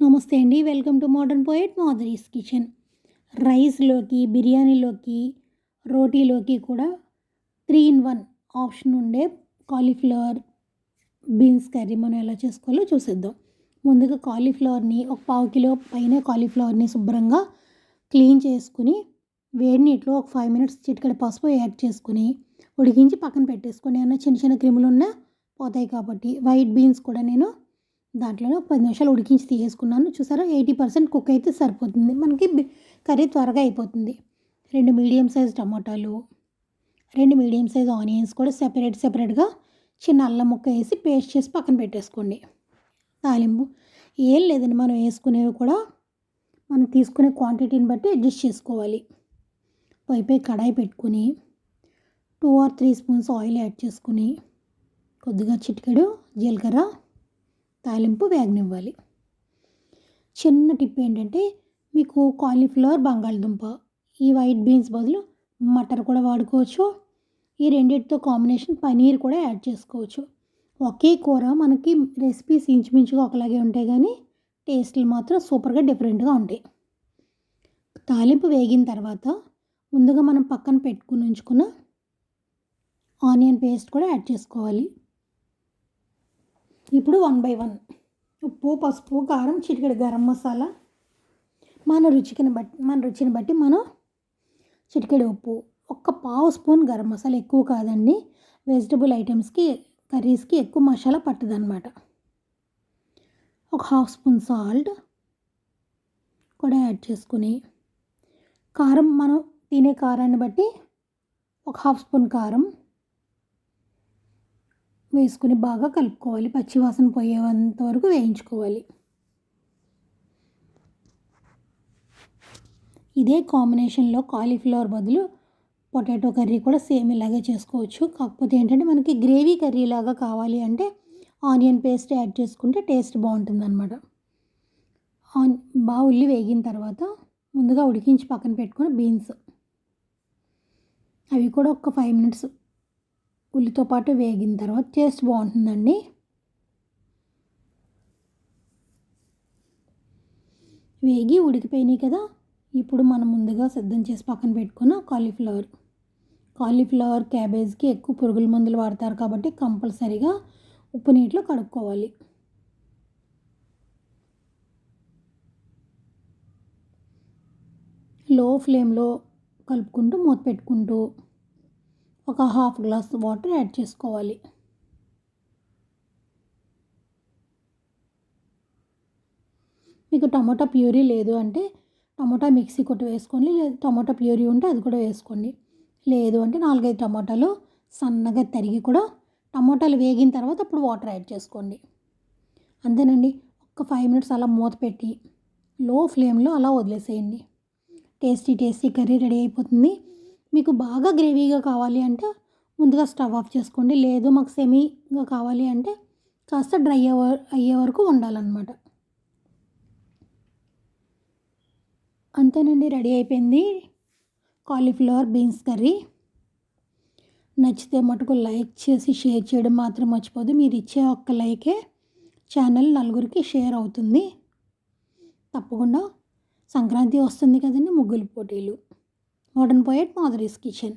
నమస్తే అండి. Welcome to modern poet Madhuri's kitchen. రైస్లోకి బిర్యానీలోకి రోటీలోకి కూడా త్రీ ఇన్ వన్ ఆప్షన్ ఉండే కాలీఫ్లవర్ బీన్స్ కర్రీ మనం ఎలా చేసుకోవాలో చూసేద్దాం. ముందుగా కాలీఫ్లవర్ని ఒక పావు కిలో పైన కాలీఫ్లవర్ని శుభ్రంగా క్లీన్ చేసుకుని వేడి నీటిలో ఒక ఫైవ్ మినిట్స్ చిటికడ పసుపు యాడ్ చేసుకుని ఉడికించి పక్కన పెట్టేసుకుని ఏమైనా చిన్న చిన్న క్రిములు ఉన్నా పోతాయి కాబట్టి. వైట్ బీన్స్ కూడా నేను దాంట్లోనే ఒక పది నిమిషాలు ఉడికించి తీసేసుకున్నాను. చూసారా? ఎయిటీ పర్సెంట్ కుక్ అయితే సరిపోతుంది. మనకి కర్రీ త్వరగా అయిపోతుంది. రెండు మీడియం సైజ్ టమాటాలు రెండు మీడియం సైజ్ ఆనియన్స్ కూడా సెపరేట్ సెపరేట్గా చిన్న అల్లం ముక్క వేసి పేస్ట్ చేసి పక్కన పెట్టేసుకోండి. తాలింపు ఏం లేదండి. మనం వేసుకునేవి కూడా మనం తీసుకునే క్వాంటిటీని బట్టి అడ్జస్ట్ చేసుకోవాలి. పైపై కడాయి పెట్టుకుని two or three spoons oil add చేసుకుని కొద్దిగా చిటికెడు జీలకర్ర తాలింపు వేగనివ్వాలి. చిన్న టిప్ ఏంటంటే మీకు కాలీఫ్లవర్ బంగాళదుంప ఈ వైట్ బీన్స్ బదులు మటర్ కూడా వాడుకోవచ్చు. ఈ రెండింటితో కాంబినేషన్ పనీర్ కూడా యాడ్ చేసుకోవచ్చు. ఒకే కూర మనకి రెసిపీస్ ఇంచుమించుగా ఒకలాగే ఉంటాయి కానీ టేస్ట్లు మాత్రం సూపర్గా డిఫరెంట్గా ఉంటాయి. తాలింపు వేగిన తర్వాత ముందుగా మనం పక్కన పెట్టుకుని ఉంచుకున్న ఆనియన్ పేస్ట్ కూడా యాడ్ చేసుకోవాలి. ఇప్పుడు వన్ బై వన్. ఉప్పు పసుపు కారం చిటికెడు గరం మసాలా. మన రుచికిని బట్టి మన రుచిని బట్టి మనం చిటికెడు ఉప్పు ఒక్క పావు స్పూన్ గరం మసాలా ఎక్కువ కాదండి. వెజిటబుల్ ఐటమ్స్కి కర్రీస్కి ఎక్కువ మసాలా పట్టదనమాట ఒక హాఫ్ స్పూన్ సాల్ట్ కూడా యాడ్ చేసుకుని కారం మనం తినే కారాన్ని బట్టి ఒక హాఫ్ స్పూన్ కారం వేసుకుని బాగా కలుపుకోవాలి. పచ్చివాసన పోయేంత వరకు వేయించుకోవాలి. ఇదే కాంబినేషన్లో కాలీఫ్లవర్ బదులు పొటాటో కర్రీ కూడా సేమ్ ఇలాగే చేసుకోవచ్చు. కాకపోతే ఏంటంటే మనకి గ్రేవీ కర్రీ లాగా కావాలి అంటే ఆనియన్ పేస్ట్ యాడ్ చేసుకుంటే టేస్ట్ బాగుంటుంది అనమాట ఆన్ బాగా ఉల్లి వేగిన తర్వాత ముందుగా ఉడికించి పక్కన పెట్టుకుని బీన్స్. అవి కూడా ఒక ఫైవ్ మినిట్స్ ఉల్లితో పాటు వేగిన తర్వాత టేస్ట్ బాగుంటుందండి. వేగి ఉడికిపోయినాయి కదా ఇప్పుడు మనం ముందుగా సిద్ధం చేసి పక్కన పెట్టుకున్న కాలీఫ్లవర్. కాలీఫ్లవర్ క్యాబేజ్కి ఎక్కువ పురుగుల మందులు వాడతారు కాబట్టి కంపల్సరీగా ఉప్పు నీటిలో కడుక్కోవాలి. లో ఫ్లేమ్లో కలుపుకుంటూ మూత పెట్టుకుంటూ ఒక హాఫ్ గ్లాస్ వాటర్ యాడ్ చేసుకోవాలి. మీకు టమాటా ప్యూరీ లేదు అంటే టమాటా మిక్సీ కొట్టి వేసుకోండి. లేదు టమాటా ప్యూరీ ఉంటే అది కూడా వేసుకోండి. లేదు అంటే నాలుగైదు టమాటాలు సన్నగా తరిగి కూడా టమాటాలు వేగిన తర్వాత అప్పుడు వాటర్ యాడ్ చేసుకోండి. అంతేనండి ఒక ఫైవ్ మినిట్స్ అలా మూత పెట్టి లో ఫ్లేమ్లో అలా వదిలేసేయండి. టేస్టీ టేస్టీ కర్రీ రెడీ అయిపోతుంది. మీకు బాగా గ్రేవీగా కావాలి అంటే ముందుగా స్టవ్ ఆఫ్ చేసుకోండి. లేదు మాకు సెమీగా కావాలి అంటే కాస్త డ్రై అయ్యే వరకు ఉండాలన్నమాట అంతేనండి రెడీ అయిపోయింది. Cauliflower beans curry. నచ్చితే మటుకు లైక్ చేసి షేర్ చేయడం మాత్రం మర్చిపోదు మీరు ఇచ్చే ఒక్క లైకే ఛానల్ నలుగురికి షేర్ అవుతుంది. తప్పకుండా సంక్రాంతి వస్తుంది కదండి ముగ్గులు పోటీలు. Modern poet మాధరీస్ kitchen